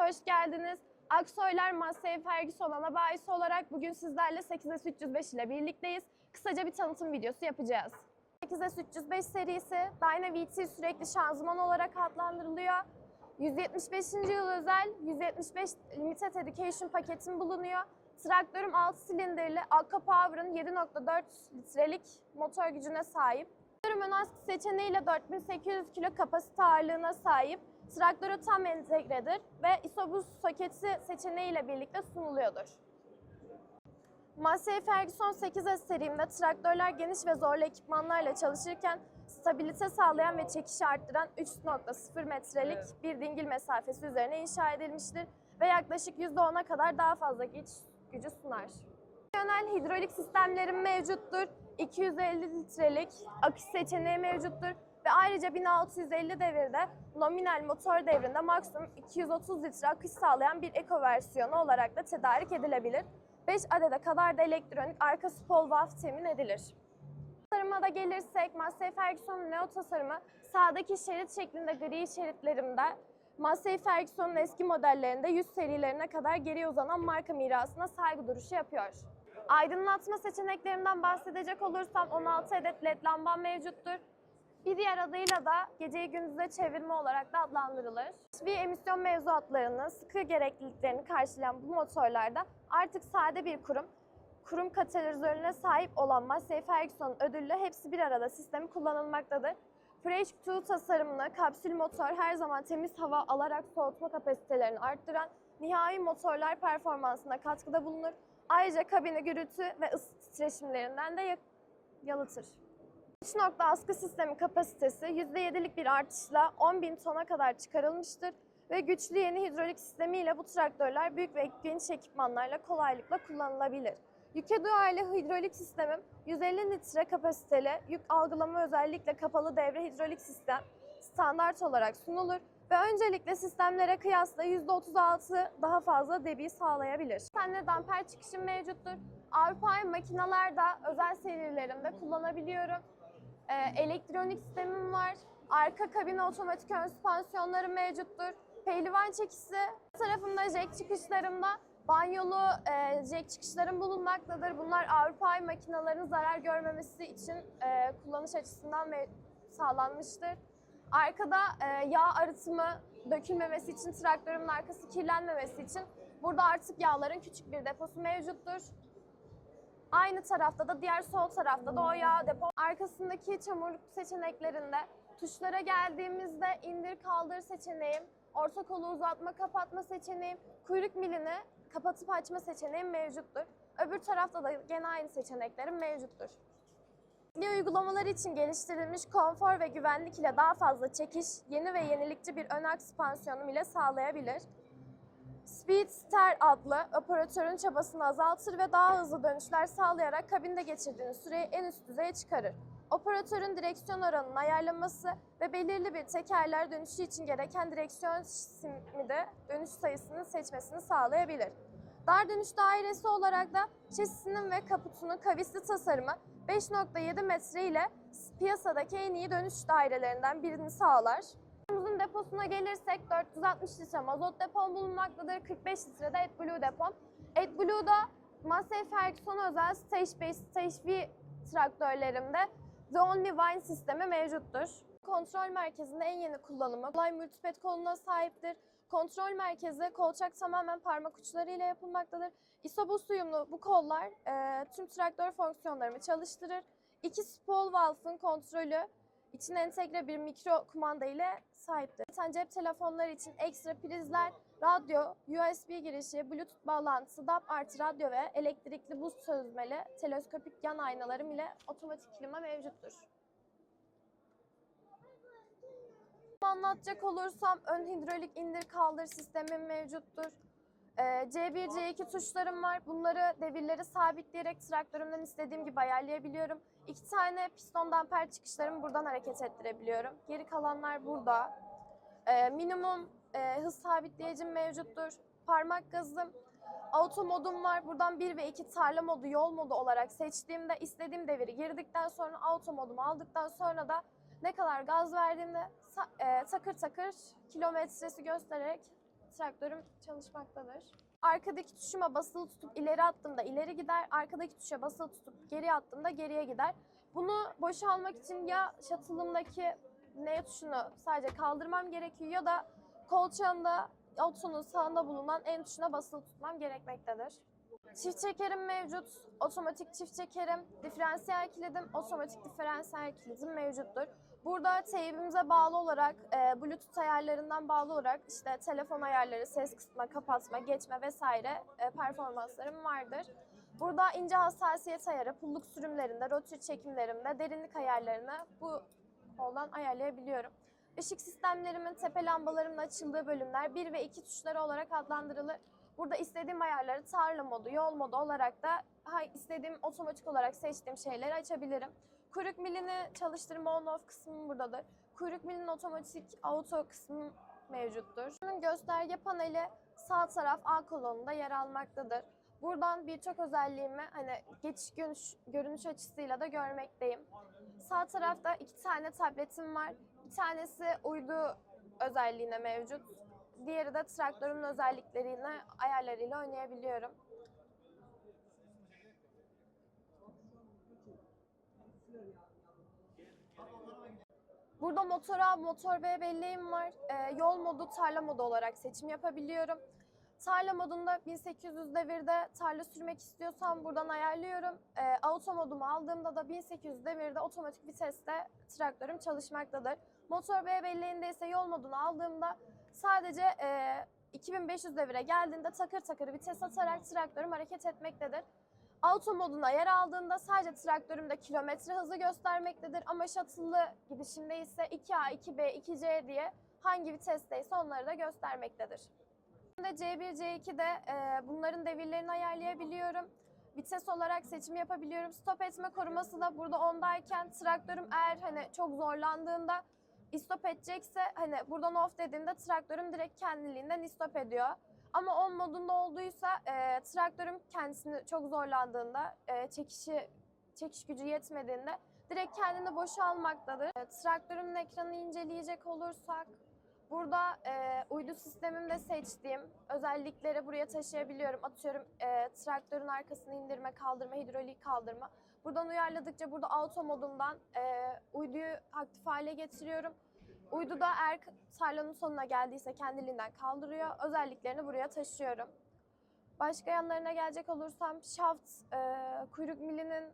hoş geldiniz. Aksoylar Massey Ferguson ana bayisi olarak bugün sizlerle 8S 305 ile birlikteyiz. Kısaca bir tanıtım videosu yapacağız. 8S 305 serisi Dyna VT sürekli şanzıman olarak adlandırılıyor. 175. yıl özel 175 Limited Education paketim bulunuyor. Traktörüm 6 silindirli Akka Power'ın 7.4 litrelik motor gücüne sahip. Traktörüm ön askı seçeneğiyle 4800 kilo kapasite ağırlığına sahip. Traktörü tam entegredir ve isobus soketi seçeneğiyle birlikte sunuluyordur. Massey Ferguson 8S serimde traktörler geniş ve zorlu ekipmanlarla çalışırken stabilite sağlayan ve çekişi arttıran 3.0 metrelik bir dingil mesafesi üzerine inşa edilmiştir ve yaklaşık %10'a kadar daha fazla güç gücü sunar. Yönel hidrolik sistemlerim mevcuttur. 250 litrelik akış seçeneği mevcuttur ve ayrıca 1650 devirde nominal motor devrinde maksimum 230 litre akış sağlayan bir eko versiyonu olarak da tedarik edilebilir. 5 adede kadar da elektronik arka spol valve temin edilir. Tasarıma da gelirsek Massey Ferguson'un Neo tasarımı sağdaki şerit şeklinde gri şeritlerimde Massey Ferguson'un eski modellerinde 100 serilerine kadar geriye uzanan marka mirasına saygı duruşu yapıyor. Aydınlatma seçeneklerinden bahsedecek olursam 16 adet led lamba mevcuttur. Bir diğer adıyla da geceyi gündüze çevirme olarak da adlandırılır. Bir emisyon mevzuatlarını, sıkı gerekliliklerini karşılayan bu motorlarda artık sade bir kurum, kurum katalizörüne sahip olan Massey Ferguson ödüllü hepsi bir arada sistemi kullanılmaktadır. Fresh 2 tasarımlı kapsül motor her zaman temiz hava alarak soğutma kapasitelerini arttıran nihai motorlar performansına katkıda bulunur. Ayrıca kabini gürültü ve ısı titreşimlerinden de yalıtır. 3 nokta askı sistemi kapasitesi %7'lik bir artışla 10.000 tona kadar çıkarılmıştır ve güçlü yeni hidrolik sistemiyle bu traktörler büyük ve geniş ekipmanlarla kolaylıkla kullanılabilir. Yüke duyarlı hidrolik sistemim 150 litre kapasiteli yük algılama özellikle kapalı devre hidrolik sistem standart olarak sunulur ve öncelikle sistemlere kıyasla %36 daha fazla debi sağlayabilir. Tane damper çıkışım mevcuttur. Avrupa makinalarda özel serilerimde kullanabiliyorum. Ee, elektronik sistemim var. Arka kabine otomatik ön süspansiyonları mevcuttur. Pehlivan çekisi tarafında jack çıkışlarımda banyolu e, jack çıkışlarım bulunmaktadır. Bunlar Avrupa makinaların zarar görmemesi için e, kullanış açısından sağlanmıştır. Arkada e, yağ arıtımı dökülmemesi için, traktörümün arkası kirlenmemesi için burada artık yağların küçük bir deposu mevcuttur. Aynı tarafta da diğer sol tarafta da o yağ depo. Arkasındaki çamurluk seçeneklerinde tuşlara geldiğimizde indir kaldır seçeneğim, orta kolu uzatma kapatma seçeneğim, kuyruk milini kapatıp açma seçeneğim mevcuttur. Öbür tarafta da gene aynı seçeneklerim mevcuttur. Li uygulamaları için geliştirilmiş konfor ve güvenlik ile daha fazla çekiş, yeni ve yenilikçi bir ön aks ile sağlayabilir. Speedster adlı operatörün çabasını azaltır ve daha hızlı dönüşler sağlayarak kabinde geçirdiğiniz süreyi en üst düzeye çıkarır. Operatörün direksiyon oranının ayarlaması ve belirli bir tekerler dönüşü için gereken direksiyon simi de dönüş sayısını seçmesini sağlayabilir. Dar dönüş dairesi olarak da şasisinin ve kaputunun kavisli tasarımı 5.7 metre ile piyasadaki en iyi dönüş dairelerinden birini sağlar. Deposuna gelirsek 460 litre mazot depom bulunmaktadır. 45 litre de AdBlue depom. AdBlue'da Massey Ferguson özel Stage B, Stage V traktörlerimde The Only Wine sistemi mevcuttur. Kontrol merkezinde en yeni kullanımı kolay multipad koluna sahiptir. Kontrol merkezi kolçak tamamen parmak uçlarıyla yapılmaktadır. Isobus uyumlu bu kollar e, tüm traktör fonksiyonlarımı çalıştırır. İki spol valve'ın kontrolü içine entegre bir mikro kumanda ile sahiptir. Zaten cep telefonları için ekstra prizler, radyo, USB girişi, Bluetooth bağlantısı, DAB artı radyo ve elektrikli buz çözmeli teleskopik yan aynalarım ile otomatik klima mevcuttur. Anlatacak olursam ön hidrolik indir kaldır sistemim mevcuttur. Ee, C1, C2 tuşlarım var. Bunları devirleri sabitleyerek traktörümden istediğim gibi ayarlayabiliyorum. İki tane piston damper çıkışlarımı buradan hareket ettirebiliyorum. Geri kalanlar burada. Ee, minimum e, hız sabitleyicim mevcuttur. Parmak gazım, auto modum var. Buradan 1 ve 2 tarla modu, yol modu olarak seçtiğimde istediğim deviri girdikten sonra auto modumu aldıktan sonra da ne kadar gaz verdiğimde e, takır takır kilometresi göstererek traktörüm çalışmaktadır. Arkadaki tuşuma basılı tutup ileri attığımda ileri gider, arkadaki tuşa basılı tutup geri attığımda geriye gider. Bunu boşalmak için ya shuttle'ımdaki N tuşunu sadece kaldırmam gerekiyor ya da kolçağımda otonun sağında bulunan en tuşuna basılı tutmam gerekmektedir. Çift çekerim mevcut, otomatik çift çekerim, diferansiyel kilidim, otomatik diferansiyel kilidim mevcuttur. Burada teybimize bağlı olarak, e, Bluetooth ayarlarından bağlı olarak işte telefon ayarları, ses kısma, kapatma, geçme vesaire e, performanslarım vardır. Burada ince hassasiyet ayarı, pulluk sürümlerinde, rotür çekimlerimde, derinlik ayarlarını bu koldan ayarlayabiliyorum. Işık sistemlerimin tepe lambalarımın açıldığı bölümler 1 ve 2 tuşları olarak adlandırılır. Burada istediğim ayarları tarla modu, yol modu olarak da istediğim otomatik olarak seçtiğim şeyleri açabilirim. Kuyruk milini çalıştırma on off kısmı buradadır. Kuyruk milinin otomatik auto kısmı mevcuttur. Bunun gösterge paneli sağ taraf A kolonunda yer almaktadır. Buradan birçok özelliğimi hani geçiş görünüş, görünüş açısıyla da görmekteyim. Sağ tarafta iki tane tabletim var. Bir tanesi uydu özelliğine mevcut. Diğeri de traktörümün özellikleriyle, ayarlarıyla oynayabiliyorum. Burada motor A, motor B belleğim var. Ee, yol modu, tarla modu olarak seçim yapabiliyorum. Tarla modunda 1800 devirde tarla sürmek istiyorsam buradan ayarlıyorum. Ee, auto modumu aldığımda da 1800 devirde otomatik viteste traktörüm çalışmaktadır. Motor B belleğinde ise yol modunu aldığımda sadece e, 2500 devire geldiğinde takır takır vites atarak traktörüm hareket etmektedir. Auto moduna yer aldığında sadece traktörümde kilometre hızı göstermektedir ama shuttle'lı gidişinde ise 2A, 2B, 2C diye hangi vitesteyse onları da göstermektedir. Şimdi C1, C2'de e, bunların devirlerini ayarlayabiliyorum. Vites olarak seçim yapabiliyorum. Stop etme koruması da burada ondayken traktörüm eğer hani çok zorlandığında istop edecekse hani buradan off dediğimde traktörüm direkt kendiliğinden istop ediyor. Ama on modunda olduysa e, traktörüm kendisini çok zorlandığında, e, çekişi çekiş gücü yetmediğinde direkt kendini boşalmaktadır. E, traktörümün ekranını inceleyecek olursak burada e, uydu sistemimde seçtiğim özellikleri buraya taşıyabiliyorum. Atıyorum e, traktörün arkasını indirme, kaldırma, hidrolik kaldırma. Buradan uyarladıkça burada auto modundan e, uyduyu aktif hale getiriyorum. Uydu da eğer tarlanın sonuna geldiyse kendiliğinden kaldırıyor. Özelliklerini buraya taşıyorum. Başka yanlarına gelecek olursam shaft, e, kuyruk milinin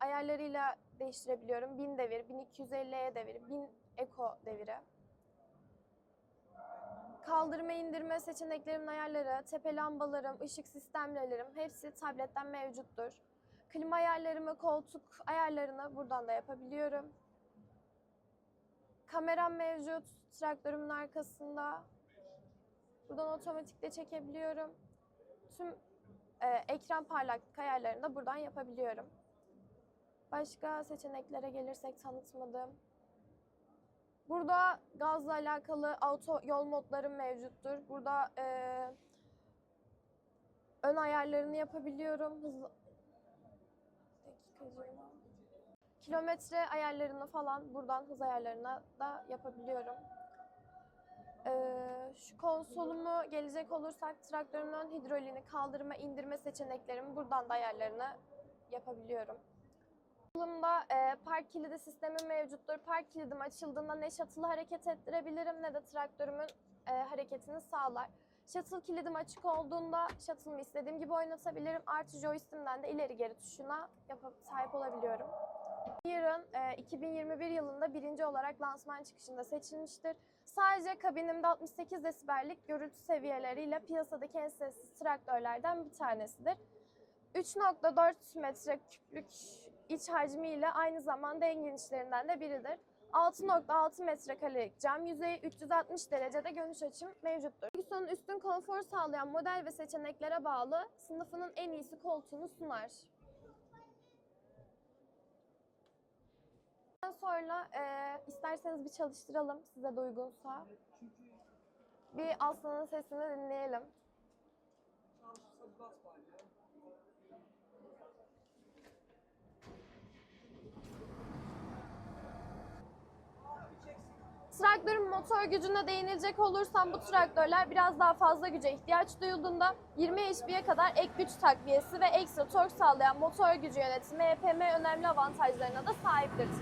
ayarlarıyla değiştirebiliyorum. 1000 devir, 1250'ye devir, 1000 eko deviri. Kaldırma indirme seçeneklerimin ayarları, tepe lambalarım, ışık sistemlerim hepsi tabletten mevcuttur. Klima ayarlarımı, koltuk ayarlarını buradan da yapabiliyorum. Kameram mevcut. Traktörümün arkasında. Buradan otomatikte çekebiliyorum. Tüm e, ekran parlaklık ayarlarını da buradan yapabiliyorum. Başka seçeneklere gelirsek tanıtmadığım. Burada gazla alakalı auto yol modlarım mevcuttur. Burada e, ön ayarlarını yapabiliyorum. Hızlı... Dakikacığım. Kilometre ayarlarını falan buradan hız ayarlarına da yapabiliyorum. Ee, şu konsolumu gelecek olursak traktörün ön hidroliğini kaldırma indirme seçeneklerimi buradan da ayarlarını yapabiliyorum. Konsolumda e, park kilidi sistemi mevcuttur. Park kilidim açıldığında ne shuttle'ı hareket ettirebilirim ne de traktörümün e, hareketini sağlar. Shuttle kilidim açık olduğunda shuttle'ımı istediğim gibi oynatabilirim. Artı joystick'imden de ileri geri tuşuna yapıp sahip olabiliyorum. Yarın e, 2021 yılında birinci olarak lansman çıkışında seçilmiştir. Sadece kabinimde 68 desibellik gürültü seviyeleriyle piyasadaki en sessiz traktörlerden bir tanesidir. 3.4 metreküplük iç hacmiyle aynı zamanda en genişlerinden de biridir. 6.6 metrekarelik cam yüzeyi 360 derecede görünüş açım mevcuttur. Ferguson'un üstün konfor sağlayan model ve seçeneklere bağlı sınıfının en iyisi koltuğunu sunar. Ondan sonra e, isterseniz bir çalıştıralım size de uygunsa. Bir aslanın sesini dinleyelim. Trak Traktörün motor gücüne değinilecek olursam bu traktörler biraz daha fazla güce ihtiyaç duyulduğunda 20 HP'ye kadar ek güç takviyesi ve ekstra tork sağlayan motor gücü yönetimi EPM önemli avantajlarına da sahiptir.